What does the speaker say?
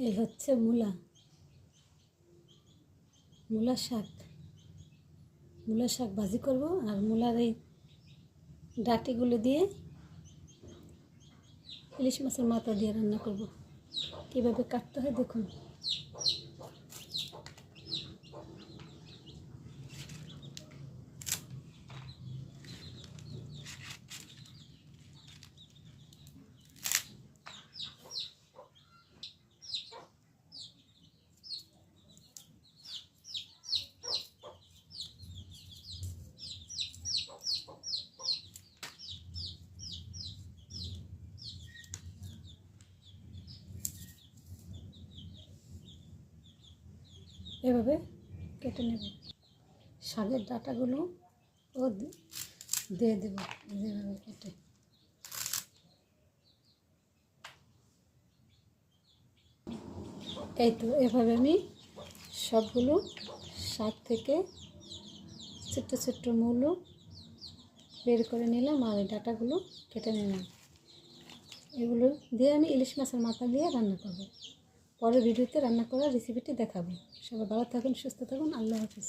এই হচ্ছে মূলা। মূলা শাক। মূলা শাক ভাজি করব আর মূলার এই ডাটিগুলো দিয়ে ইলিশ মাছের মাথা দিয়ে রান্না করব। কীভাবে কাটতে হয় দেখুন। এভাবে কেটে নেব। শাকের ডাটাগুলো ও দিয়ে দেব যেভাবে কেটে। এই তো, এভাবে আমি সবগুলো শাক থেকে ছোট্ট ছোট্ট মূলো বের করে নিলাম আর এই ডাটাগুলো কেটে নিলাম। এগুলো দিয়ে আমি ইলিশ মাছের মাথা দিয়ে রান্না করব। পরের ভিডিওতে রান্না করার রেসিপিটি দেখাবো। সবাই ভালো থাকুন সুস্থ থাকুন আল্লাহ হাফিজ।